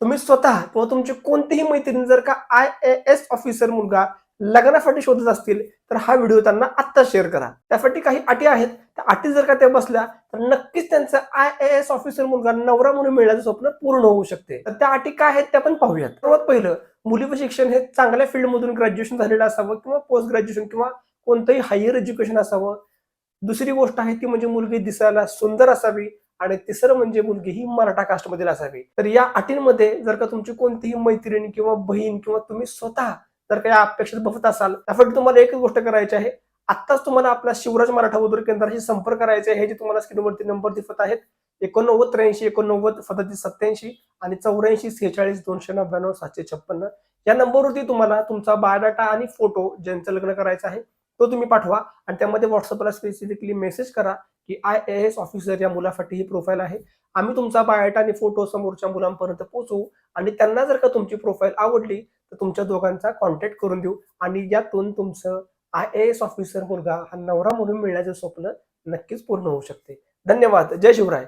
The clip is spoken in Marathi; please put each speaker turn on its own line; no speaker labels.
तुम्ही स्वतः किंवा तुमची कोणतीही मैत्रीण जर का आय ए एस ऑफिसर मुलगा लग्नासाठी शोधत असतील तर हा व्हिडिओ त्यांना आत्ता शेअर करा. त्यासाठी काही अटी आहेत. त्या अटी जर का त्या बसल्या तर नक्कीच त्यांचं आय ए एस ऑफिसर मुलगा नवरा म्हणून मिळण्याचं स्वप्न पूर्ण होऊ शकते. तर त्या अटी काय आहेत त्या पण पाहूयात. सर्वात पहिलं मुलीचं शिक्षण हे चांगल्या फील्डमधून ग्रॅज्युएशन झालेलं असावं किंवा पोस्ट ग्रॅज्युएशन किंवा कोणतंही हायर एज्युकेशन असावं. दुसरी गोष्ट आहे ती म्हणजे मुलगी दिसायला सुंदर असावी. आणि तिसरं म्हणजे मुलगी ही मराठा कास्टमधील असावी. तर या अटींमध्ये जर का तुमची कोणतीही मैत्रीण किंवा बहीण किंवा तुम्ही स्वतः जर का या अपेक्षित बघत असाल त्यासाठी तुम्हाला एकच गोष्ट करायची आहे. आत्ताच तुम्हाला आपल्या शिवराज मराठा उद्योग केंद्राशी संपर्क करायचा आहे. हे जे तुम्हाला स्क्रीनवरती नंबर दिसत आहेत एकोणनव्वद त्र्याऐंशी एकोणनव्वद सदतीस सत्याऐंशी आणि चौऱ्याऐंशी सेहेचाळीस दोनशे नव्याण्णव सातशे छप्पन्न या नंबरवरती तुम्हाला तुमचा बायोडाटा आणि फोटो ज्यांचं लग्न करायचं आहे तो तुम्ही पाठवा आणि त्यामध्ये व्हॉट्सअपला स्पेसिफिकली मेसेज करा. की आय ए एस ऑफिसर या मुलासाठी ही प्रोफाईल आहे. आम्ही तुमचा बायोटा आणि फोटो समोरच्या मुलांपर्यंत पोहोचवू आणि त्यांना जर का तुमची प्रोफाईल आवडली तर तुमच्या दोघांचा कॉन्टॅक्ट करून देऊ आणि यातून तुमचं आय ए एस ऑफिसर मुलगा हा नवरा म्हणून मिळण्याचे स्वप्न नक्कीच पूर्ण होऊ शकते. धन्यवाद. जय शिवराय.